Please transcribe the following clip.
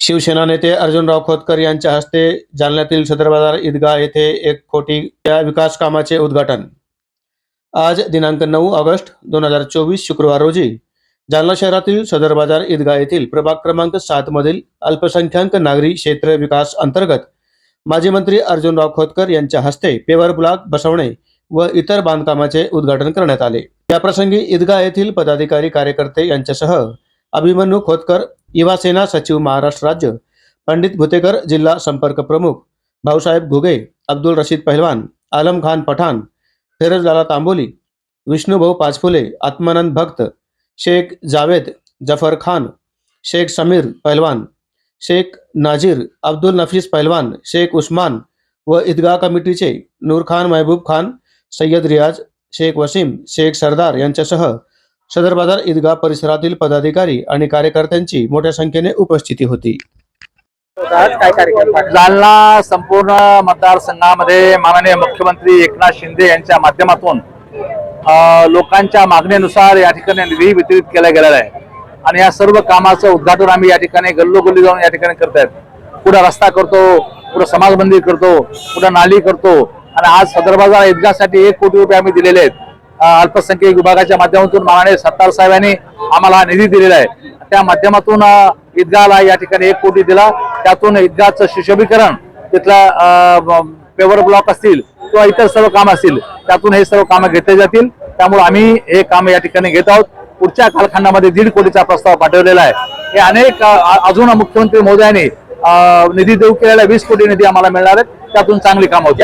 शिवसेना नेते अर्जुनराव खोतकर यांच्या हस्ते जालन्यातील सदर बाजार ईदगाह येथे एक कोटी या विकास कामाचे उद्घाटन. आज दिनांक नऊ ऑगस्ट दोन हजार चोवीस शुक्रवार रोजी जालना शहरातील सदर बाजार ईदगाह येथील प्रभाग क्रमांक सात मधील अल्पसंख्याक नागरी क्षेत्र विकास अंतर्गत माजी मंत्री अर्जुनराव खोतकर यांच्या हस्ते पेवर ब्लॉक बसवणे व इतर बांधकामाचे उद्घाटन करण्यात आले. याप्रसंगी ईदगाह येथील पदाधिकारी कार्यकर्ते यांच्यासह अभिमन्यू खोतकर युवासेना सचिव महाराष्ट्र राज्य पंडित भुतेकर जिल्हा संपर्क प्रमुख भाऊसाहेब घुगे अब्दुल रशीद पहलवान आलम खान पठाण फिरोजलाला तांबोली विष्णुभाऊ पाचफुले आत्मानंद भक्त शेख जावेद जफर खान शेख समीर पहलवान शेख नाजीर अब्दुल नफीस पहलवान शेख उस्मान व ईदगाह कमिटीचे नूर खान महबूब खान सय्यद रियाज शेख वसीम शेख सरदार यांच्यासह सदर बाजार ईदगाह परिसरातील पदाधिकारी आणि कार्यकर्त्यांची मोठ्या संख्येने उपस्थिती होती. जालना संपूर्ण मतदारसंघामध्ये माननीय मुख्यमंत्री एकनाथ शिंदे यांच्या माध्यमातून लोकांच्या मागणीनुसार या ठिकाणी निधी वितरित केला गेलेला आहे आणि या सर्व कामाचं उद्घाटन आम्ही या ठिकाणी गल्लोगल्ली जाऊन या ठिकाणी करतायत पुढे रस्ता करतो पुढे समाज मंदिर करतो पुढे नाली करतो. आणि आज सदर बाजार ईदगासाठी एक कोटी रुपये आम्ही दिलेले आहेत. अल्पसंख्याक विभागाच्या माध्यमातून माननीय सत्तार साहेबांनी आम्हाला हा निधी दिलेला आहे. त्या माध्यमातून ईदगाला या ठिकाणी एक कोटी दिला. त्यातून ईदगाचं सुशोभीकरण तिथला पेवर ब्लॉक असतील किंवा इतर सर्व काम असतील त्यातून हे सर्व कामं घेतले जातील. त्यामुळे आम्ही हे काम या ठिकाणी घेत आहोत. पुढच्या कालखंडामध्ये दीड कोटीचा प्रस्ताव पाठवलेला आहे. हे अनेक अजून मुख्यमंत्री महोदयांनी निधी देऊ केलेला वीस कोटी निधी आम्हाला मिळणार आहे त्यातून चांगली कामं होती